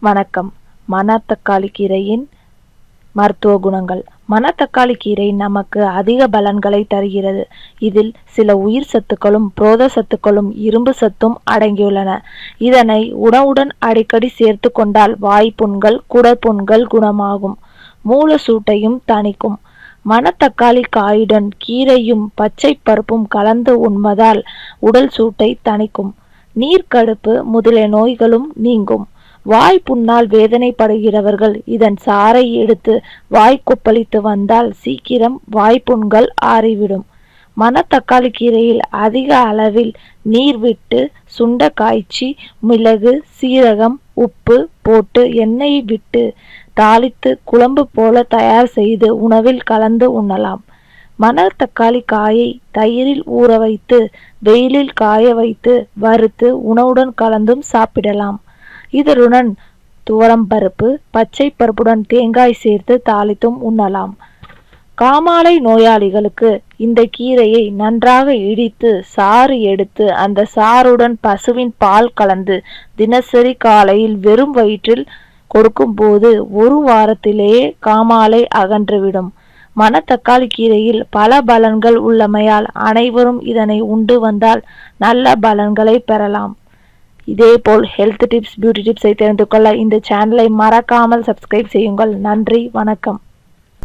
வணக்கம். மணத்தக்காளி கீரையின் மருத்துவ குணங்கள். மணத்தக்காளி கீரை நமக்கு அதிக பலன்களை தருகிறது. இதில் சில உயிர் சத்துக்களும் புரோத சத்துக்களும் இரும்பு சத்தும் அடங்கியுள்ளன. இதனை உணவுடன் அடிக்கடி சேர்த்து கொண்டால் வாய்ப்புண்கள் குடற்புண்கள் குணமாகும். மூல சூட்டையும் தணிக்கும். மணத்தக்காளி காயுடன் கீரையும் பச்சை பருப்பும் கலந்து உண்பதால் உடல் சூட்டை தணிக்கும். நீர்க்கடுப்பு முதலிய நோய்களும் நீங்கும். வாய் புண்ணால் வேதனைப்படுகிறவர்கள் இதன் சாறை எடுத்து வாய் கொப்பளித்து வந்தால் சீக்கிரம் வாய்ப்புண்கள் ஆறிவிடும். மணத்தக்காளி கீரையில் அதிக அளவில் நீர் விட்டு சுண்ட காய்ச்சி மிளகு சீரகம் உப்பு போட்டு எண்ணெயை விட்டு தாளித்து குழம்பு போல தயார் செய்து உணவில் கலந்து உண்ணலாம். மணத்தக்காளி காயை தயிரில் ஊற வைத்து வெயிலில் காய வைத்து வறுத்து உணவுடன் கலந்தும் சாப்பிடலாம். இதனுடன் துவரம் பருப்பு பச்சை பருப்புடன் தேங்காய் சேர்த்து தாளித்தும் உண்ணலாம். காமாலை நோயாளிகளுக்கு இந்த கீரையை நன்றாக இடித்து சாறு எடுத்து அந்த சாறுடன் பசுவின் பால் கலந்து தினசரி காலையில் வெறும் வயிற்றில் கொடுக்கும்போது ஒரு வாரத்திலேயே காமாலை அகன்றுவிடும். மணத்தக்காளி கீரையில் பல பலன்கள் உள்ளமையால் அனைவரும் இதனை உண்டு வந்தால் நல்ல பலன்களை பெறலாம். இதேபோல் ஹெல்த் டிப்ஸ் பியூட்டி டிப்ஸை தெரிந்து கொள்ள இந்த சேனலை மறக்காமல் சப்ஸ்கிரைப் செய்யுங்கள். நன்றி வணக்கம்.